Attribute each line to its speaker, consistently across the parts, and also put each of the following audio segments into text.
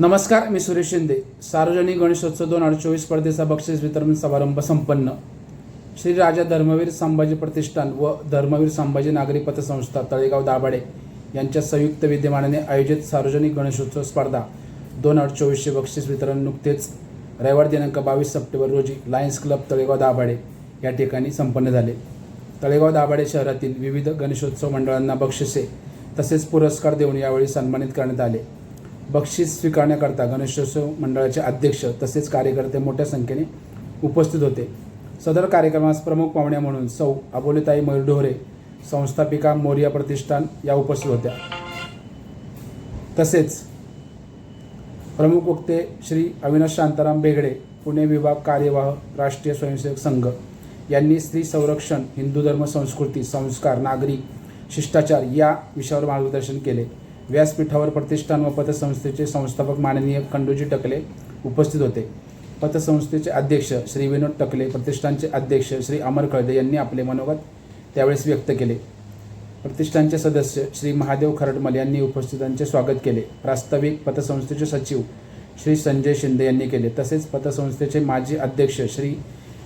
Speaker 1: नमस्कार मी सुरेश शिंदे. सार्वजनिक गणेशोत्सव दोन हजार चोवीस स्पर्धेचा बक्षीस वितरण समारंभ संपन्न. श्री राजा धर्मवीर संभाजी प्रतिष्ठान व धर्मवीर संभाजी नागरी पतसंस्था तळेगाव दाभाडे यांच्या संयुक्त विद्यमानाने आयोजित सार्वजनिक गणेशोत्सव स्पर्धा दोन हजार चोवीसचे बक्षीस वितरण नुकतेच रविवार दिनांक बावीस सप्टेंबर रोजी लायन्स क्लब तळेगाव दाभाडे या ठिकाणी संपन्न झाले. तळेगाव दाभाडे शहरातील विविध गणेशोत्सव मंडळांना बक्षिसे तसेच पुरस्कार देऊन यावेळी सन्मानित करण्यात आले. बक्षीस स्वीकारण्याकरता गणेशोत्सव मंडळाचे अध्यक्ष तसेच कार्यकर्ते मोठ्या संख्येने उपस्थित होते. सदर कार्यक्रमास प्रमुख पाहुण्या म्हणून सौ अबोलीताई मयूरढोरे संस्थापिका मोरिया प्रतिष्ठान या उपस्थित होत्या. तसेच प्रमुख वक्ते श्री अविनाश शांताराम बेगडे पुणे विभाग कार्यवाह राष्ट्रीय स्वयंसेवक संघ यांनी स्त्री संरक्षण हिंदू धर्म संस्कृती संस्कार नागरी शिष्टाचार या विषयावर मार्गदर्शन केले. व्यासपीठावर प्रतिष्ठान व पतसंस्थेचे संस्थापक माननीय खंडूजी टकले उपस्थित होते. पतसंस्थेचे अध्यक्ष श्री विनोद टकले प्रतिष्ठानचे अध्यक्ष श्री अमर खळदे यांनी आपले मनोगत त्यावेळेस व्यक्त केले. प्रतिष्ठानचे सदस्य श्री महादेव खरडमल यांनी उपस्थितांचे स्वागत केले. प्रास्ताविक पतसंस्थेचे सचिव श्री संजय शिंदे यांनी केले. तसेच पतसंस्थेचे माजी अध्यक्ष श्री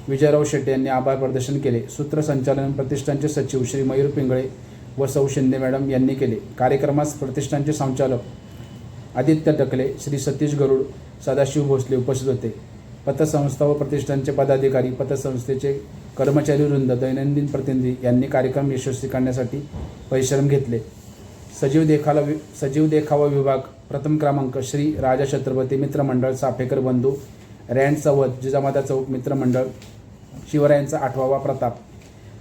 Speaker 1: विजयराव शेट्टे यांनी आभार प्रदर्शन केले. सूत्रसंचालन प्रतिष्ठानचे सचिव श्री मयूर पिंगळे व सौ शिंदे मॅडम यांनी केले. कार्यक्रमास प्रतिष्ठानचे संचालक आदित्य टकले श्री सतीश गरुड सदाशिव भोसले उपस्थित होते. पतसंस्था व प्रतिष्ठानचे पदाधिकारी पतसंस्थेचे कर्मचारी वृंद दैनंदिन प्रतिनिधी यांनी कार्यक्रम यशस्वी करण्यासाठी परिश्रम घेतले. सजीव देखाला वि सजीव देखावा विभाग प्रथम क्रमांक श्री राजा छत्रपती मित्रमंडळ साफेकर बंधू रँड चौहद जिजामाता चौक मित्रमंडळ शिवरायांचा आठवावा प्रताप.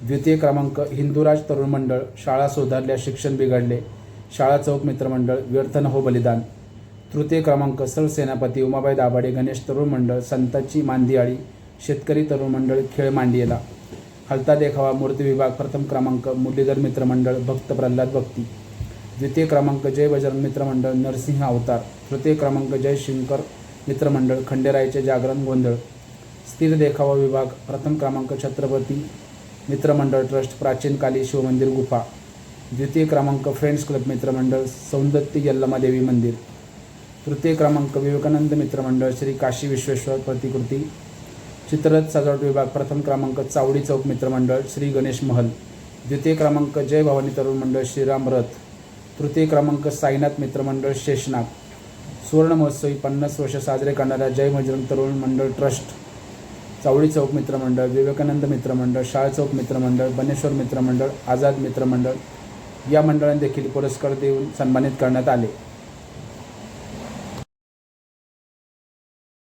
Speaker 1: द्वितीय क्रमांक हिंदूराज तरुण मंडळ शाळा सुधारल्या शिक्षण बिघडले. शाळा चौक मित्रमंडळ व्यर्थ न हो बलिदान. तृतीय क्रमांक सरसेनापती उमाबाई दाभाडे गणेश तरुण मंडळ संताची मांदियाळी शेतकरी तरुण मंडळ खेळ मांडियेला. हलता देखावा मूर्ती विभाग प्रथम क्रमांक मुरलीधर मित्रमंडळ भक्त प्रल्हाद भक्ती. द्वितीय क्रमांक जय बजरंग मित्रमंडळ नरसिंह अवतार. तृतीय क्रमांक जय शंकर मित्रमंडळ खंडेरायाचे जागरण गोंधळ. स्थिर देखावा विभाग प्रथम क्रमांक छत्रपती मित्रमंडळ ट्रस्ट प्राचीन काली शिवमंदिर गुफा. द्वितीय क्रमांक फ्रेंड्स क्लब मित्रमंडळ सौंदत्ती यल्लमादेवी मंदिर. तृतीय क्रमांक विवेकानंद मित्रमंडळ श्री काशी विश्वेश्वर प्रतिकृती. चित्ररथ सजावट विभाग प्रथम क्रमांक चावडी चौक मित्रमंडळ श्री गणेश महल. द्वितीय क्रमांक जय भवानी तरुण मंडळ श्रीराम रथ. तृतीय क्रमांक साईनाथ मित्रमंडळ शेषनाग. सुवर्ण महोत्सवी पन्नास वर्ष साजरे करणाऱ्या जय बजरंग तरुण मंडळ ट्रस्ट. चावडी चौक मित्रमंडळ विवेकानंद मित्रमंडळ शाळ चौक मित्रमंडळ बनेश्वर मित्रमंडळ आझाद मित्रमंडळ या मंडळांनी देखील पुरस्कार देऊन सन्मानित करण्यात आले.